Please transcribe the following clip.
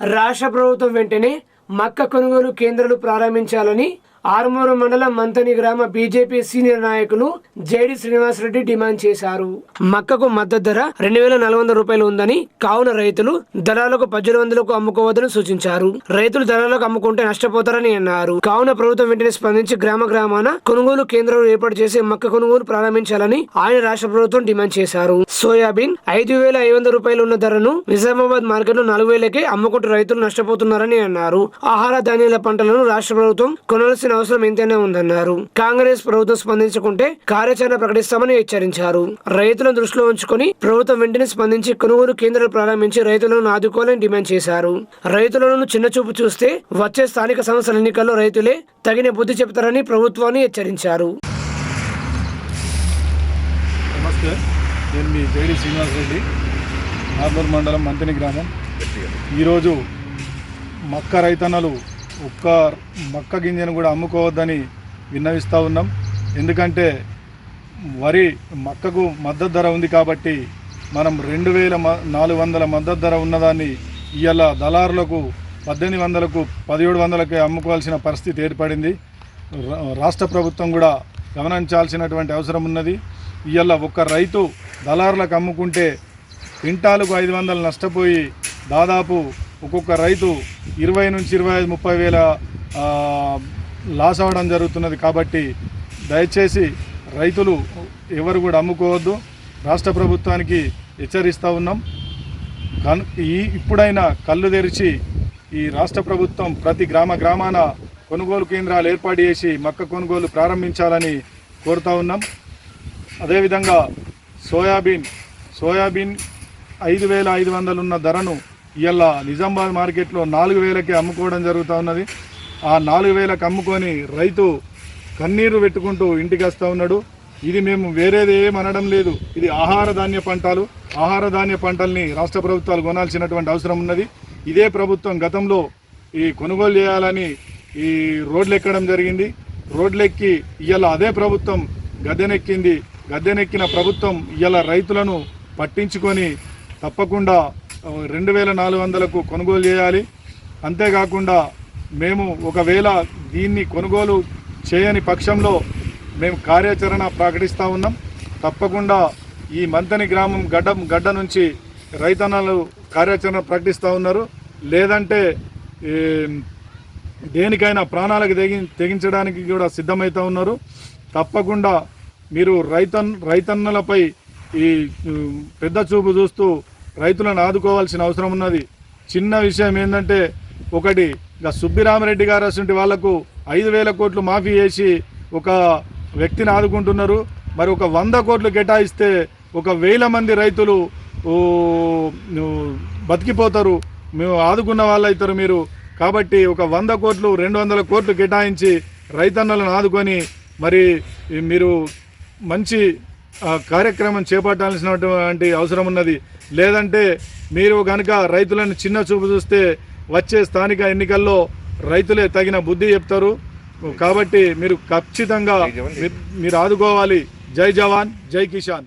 రాష్ట్ర ప్రభుత్వం వెంటనే మక్క కొనుగోలు కేంద్రాలు ప్రారంభించాలని ఆరుమూరు మండలం మంతని గ్రామ బీజేపీ సీనియర్ నాయకులు జేడి శ్రీనివాసరెడ్డి డిమాండ్ చేశారు. మక్కకు మద్దతు ధర రెండు వేల నాలుగు వందల రూపాయలు ఉందని కావున రైతులు దళాలకు పద్దెనిమిది వందలకు అమ్ముకోవద్దని సూచించారు. రైతులు దళాలకు అమ్ముకుంటే నష్టపోతారని అన్నారు. కావున ప్రభుత్వం వెంటనే స్పందించి గ్రామ గ్రామాన కొనుగోలు కేంద్రం ఏర్పాటు చేసి మక్క కొనుగోలు ప్రారంభించాలని ఆయన రాష్ట్ర ప్రభుత్వం డిమాండ్ చేశారు. సోయాబీన్ ఐదు వేల ఐదు వందల రూపాయలు ఉన్న ధరను నిజామాబాద్ మార్కెట్లో నాలుగు వేలకే అమ్ముకుంటూ రైతులు నష్టపోతున్నారని అన్నారు. ఆహార ధాన్యాల పంటలను రాష్ట్ర ప్రభుత్వం కొనాల్సిన అవసరం ఎంతైనా ఉందన్నారు. కాంగ్రెస్ ప్రభుత్వం స్పందించకుంటే కార్యాచరణ ప్రకటిస్తామని హెచ్చరించారు. రైతులను దృష్టిలో ఉంచుకొని ప్రభుత్వం వెంటనే స్పందించి కొనుగోలు కేంద్రాలు ప్రారంభించి రైతులను ఆదుకోవాలని డిమాండ్ చేశారు. రైతులను చిన్న చూపు చూస్తే వచ్చే స్థానిక సంస్థల ఎన్నికల్లో రైతులే తగిన బుద్ధి చెబుతారని ప్రభుత్వాన్ని హెచ్చరించారు. నమస్తే. నేను మీ జేడి శ్రీనివాసరెడ్డి నార్లూరు మండలం మంతిని గ్రామం. ఈరోజు మక్క రైతన్నలు ఒక్క మక్క గింజను కూడా అమ్ముకోవద్దని విన్నవిస్తూ ఉన్నాం. ఎందుకంటే వరి మక్కకు మద్దతు ధర ఉంది కాబట్టి మనం రెండు వేల మ- నాలుగు వందల మద్దతు ధర ఉన్నదాన్ని ఇవాళ దళారులకు పద్దెనిమిది వందలకు పదిహేడు వందలకే అమ్ముకోవాల్సిన పరిస్థితి ఏర్పడింది. రా- రాష్ట్ర ప్రభుత్వం కూడా గమనించాల్సినటువంటి అవసరం ఉన్నది. ఇవాళ ఒక్క రైతు దళారులకు అమ్ముకుంటే క్వింటాలకు ఐదు వందలు నష్టపోయి దాదాపు ఒక్కొక్క రైతు ఇరవై నుంచి ఇరవై ఐదు ముప్పై వేల లాస్ అవ్వడం జరుగుతున్నది కాబట్టి దయచేసి రైతులు ఎవరు కూడా అమ్ముకోవద్దు. రాష్ట్ర ప్రభుత్వానికి హెచ్చరిస్తూ ఉన్నాం. కను ఈ ఇప్పుడైనా కళ్ళు తెరిచి ఈ రాష్ట్ర ప్రభుత్వం ప్రతి గ్రామ గ్రామాన కొనుగోలు కేంద్రాలు ఏర్పాటు చేసి మక్క కొనుగోలు ప్రారంభించాలని కోరుతా ఉన్నాం. అదేవిధంగా సోయాబీన్ సోయాబీన్ ఐదు వేల ఐదు వందలు ఉన్న ధరను ఇవాళ నిజామాబాద్ మార్కెట్లో నాలుగు వేలకి అమ్ముకోవడం జరుగుతూ ఉన్నది. ఆ నాలుగు వేలకు అమ్ముకొని రైతు కన్నీరు పెట్టుకుంటూ ఇంటికి వస్తూ ఉన్నాడు. ఇది మేము వేరేది ఏం అనడం లేదు. ఇది ఆహార ధాన్య పంటలు. ఆహార ధాన్య పంటల్ని రాష్ట్ర ప్రభుత్వాలు కొనాల్సినటువంటి అవసరం ఉన్నది. ఇదే ప్రభుత్వం గతంలో ఈ కొనుగోలు చేయాలని ఈ రోడ్లు ఎక్కడం జరిగింది. రోడ్లెక్కి ఇవాళ అదే ప్రభుత్వం గద్దెనెక్కింది. గద్దెనెక్కిన ప్రభుత్వం ఇవాళ రైతులను పట్టించుకొని తప్పకుండా రెండు వేల నాలుగు వందలకు కొనుగోలు చేయాలి. అంతేకాకుండా మేము ఒకవేళ దీన్ని కొనుగోలు చేయని పక్షంలో మేము కార్యాచరణ ప్రకటిస్తూ ఉన్నాం. తప్పకుండా ఈ మంతని గ్రామం గడ్డ గడ్డ నుంచి రైతన్నలు కార్యాచరణ ప్రకటిస్తూ ఉన్నారు. లేదంటే దేనికైనా ప్రాణాలకు తెగి తెగించడానికి కూడా సిద్ధమవుతూ ఉన్నారు. తప్పకుండా మీరు రైతన్ రైతన్నలపై ఈ పెద్ద చూపు చూస్తూ రైతులను ఆదుకోవాల్సిన అవసరం ఉన్నది. చిన్న విషయం ఏంటంటే ఒకటి ఇక సుబ్బిరామరెడ్డి గారు అసంటి వాళ్ళకు ఐదు వేల కోట్లు మాఫీ చేసి ఒక వ్యక్తిని ఆదుకుంటున్నారు. మరి ఒక వంద కోట్లు కేటాయిస్తే ఒక వేల మంది రైతులు బతికిపోతారు. మేము ఆదుకున్న వాళ్ళు అవుతారు మీరు. కాబట్టి ఒక వంద కోట్లు రెండు వందల కోట్లు కేటాయించి రైతన్నలను ఆదుకొని మరి మీరు మంచి కార్యక్రమం చేపట్టాల్సినటువంటి అవసరం ఉన్నది. లేదంటే మీరు కనుక రైతులను చిన్న చూపు చూస్తే వచ్చే స్థానిక ఎన్నికల్లో రైతులే తగిన బుద్ధి చెప్తారు. కాబట్టి మీరు ఖచ్చితంగా మీరు- ఆదుకోవాలి. జై జవాన్ జై కిసాన్.